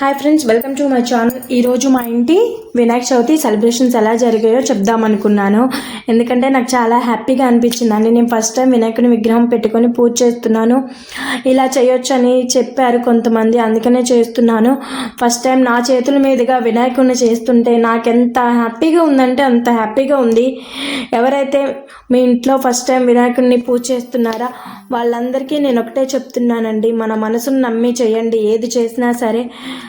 Hi friends welcome to my channel ఈరోజు మా ఇంటి వినాయక చవితి సెలబ్రేషన్స్ ఎలా జరిగాయో చెప్దాం అనుకున్నాను. ఎందుకంటే నాకు చాలా హ్యాపీగా అనిపించింది అండి నేను ఫస్ట్ టైం వినాయకుని విగ్రహం పెట్టుకొని పూజ చేస్తున్నాను. ఇలా చేయొచ్చు అని చెప్పారు కొంతమంది అందుకనే చేస్తున్నాను. ఫస్ట్ టైం నా చేతుల మీదుగా వినాయకుడిని చేస్తుంటే నాకెంత హ్యాపీగా ఉందంటే అంత హ్యాపీగా ఉంది. ఎవరైతే మీ ఇంట్లో ఫస్ట్ టైం వినాయకుడిని పూజ చేస్తున్నారా వాళ్ళందరికీ నేను ఒకటే చెప్తున్నానండి. మన మనసును నమ్మి చేయండి. ఏది చేసినా సరే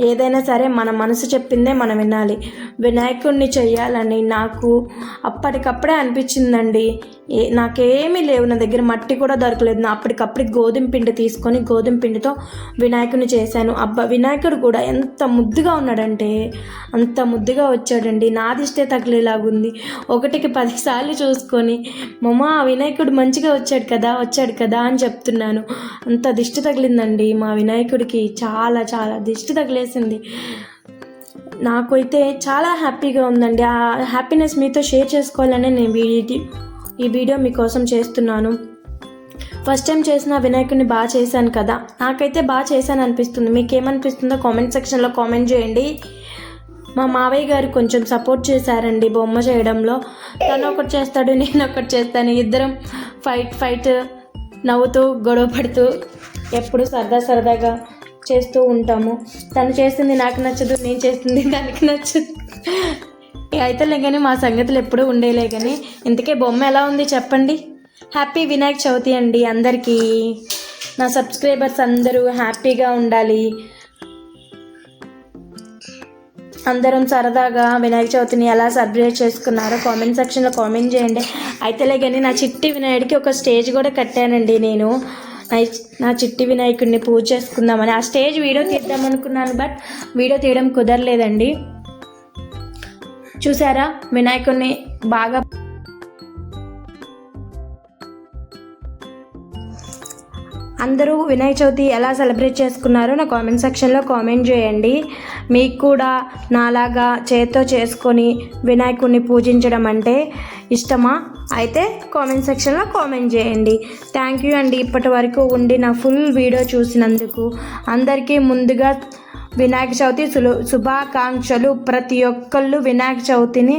ఏదైనా సరే మన మనసు చెప్పిందే మనం వినాలి. వినాయకుడిని చెయ్యాలని నాకు అప్పటికప్పుడే అనిపించిందండి. ఏ నాకేమీ లేవు నా దగ్గర మట్టి కూడా దొరకలేదు. నా అప్పటికప్పుడు గోధుమ పిండి తీసుకొని గోధుమ పిండితో వినాయకుడిని చేశాను. అబ్బా వినాయకుడు కూడా ఎంత ముద్దుగా ఉన్నాడంటే అంత ముద్దుగా వచ్చాడండి. నాదిష్టే తగిలేలాగుంది. ఒకటికి పదిసార్లు చూసుకొని మమ్మా వినాయకుడు మంచిగా వచ్చాడు కదా వచ్చాడు కదా అని చెప్తున్నాను. అంత దిష్టి తగిలిందండి మా వినాయకుడికి. చాలా చాలా దిష్టి చేసింది. నాకైతే చాలా హ్యాపీగా ఉందండి. ఆ హ్యాపీనెస్ మీతో షేర్ చేసుకోవాలనే నేను వీడి ఈ వీడియో మీకోసం చేస్తున్నాను. ఫస్ట్ టైం చేసిన వినాయకుడిని బాగా చేశాను కదా. నాకైతే బాగా చేశాను అనిపిస్తుంది మీకు ఏమనిపిస్తుందో కామెంట్ సెక్షన్లో కామెంట్ చేయండి. మా మావయ్య గారు కొంచెం సపోర్ట్ చేశారండి బొమ్మ చేయడంలో. తను ఒకటి చేస్తాడు నేను ఒకటి చేస్తాను. ఇద్దరం ఫైట్ ఫైట్ నవ్వుతూ గొడవ పడుతూ ఎప్పుడు సరదా సరదాగా చేస్తూ ఉంటాము. తను చేస్తుంది నాకు నచ్చదు నేను చేస్తుంది దానికి నచ్చదు. అయితే అయితేలే కానీ మా సంగతులు ఎప్పుడూ ఉండేలే కానీ ఇంతకే బొమ్మ ఎలా ఉంది చెప్పండి. హ్యాపీ వినాయక చవితి అండి అందరికీ. నా సబ్స్క్రైబర్స్ అందరూ హ్యాపీగా ఉండాలి. అందరం సరదాగా వినాయక చవితిని ఎలా సెలబ్రేట్ చేసుకున్నారో కామెంట్ సెక్షన్లో కామెంట్ చేయండి. అయితేలే కానీ నా చిట్టి వినాయకుడికి ఒక స్టేజ్ కూడా కట్టానండి నేను. నా- నా చిట్టి వినాయకుడిని పూజ చేసుకుందామని. ఆ స్టేజ్ వీడియో తీద్దాం అనుకున్నాను బట్ వీడియో తీయడం కుదరలేదండి. చూసారా? వినాయకుడిని బాగా అందరూ వినాయక చవితి ఎలా సెలబ్రేట్ చేసుకున్నారో నా కామెంట్ సెక్షన్లో కామెంట్ చేయండి. మీకు కూడా నాలాగా చేత్తో చేసుకొని వినాయకుడిని పూజించడం అంటే ఇష్టమా? అయితే కామెంట్ సెక్షన్లో కామెంట్ చేయండి. థ్యాంక్ యూ అండి ఇప్పటి వరకు ఉండి నా ఫుల్ వీడియో చూసినందుకు. అందరికీ ముందుగా వినాయక చవితి సులు శుభాకాంక్షలు. ప్రతి ఒక్కళ్ళు వినాయక చవితిని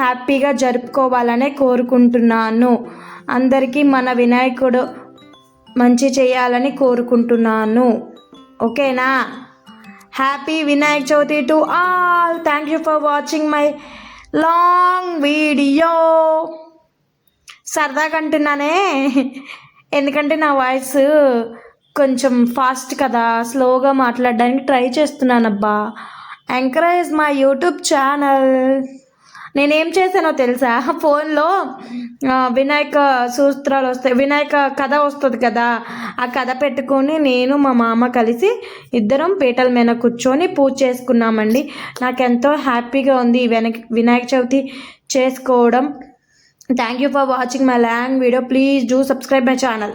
హ్యాపీగా జరుపుకోవాలనే కోరుకుంటున్నాను. అందరికీ మన వినాయకుడు మంచి చేయాలని కోరుకుంటున్నాను. ఓకేనా? Happy Vinayaka Chavithi to all. Thank you for watching my long video సరదాగా అంటున్నానే. ఎందుకంటే నా వాయిస్ కొంచెం ఫాస్ట్ కదా స్లోగా మాట్లాడడానికి ట్రై చేస్తున్నానబ్బా. ఎంకరేజ్ మై యూట్యూబ్ ఛానల్ నేనేం చేశానో తెలుసా? ఫోన్లో వినాయక సూత్రాలు వస్తాయి. వినాయక కథ వస్తుంది కదా ఆ కథ పెట్టుకొని నేను మా మామ కలిసి ఇద్దరం పీటల మీద కూర్చొని పూజ చేసుకున్నామండి. నాకెంతో హ్యాపీగా ఉంది ఈ వెనక వినాయక చవితి చేసుకోవడం. Thank you for watching my long video please do subscribe my channel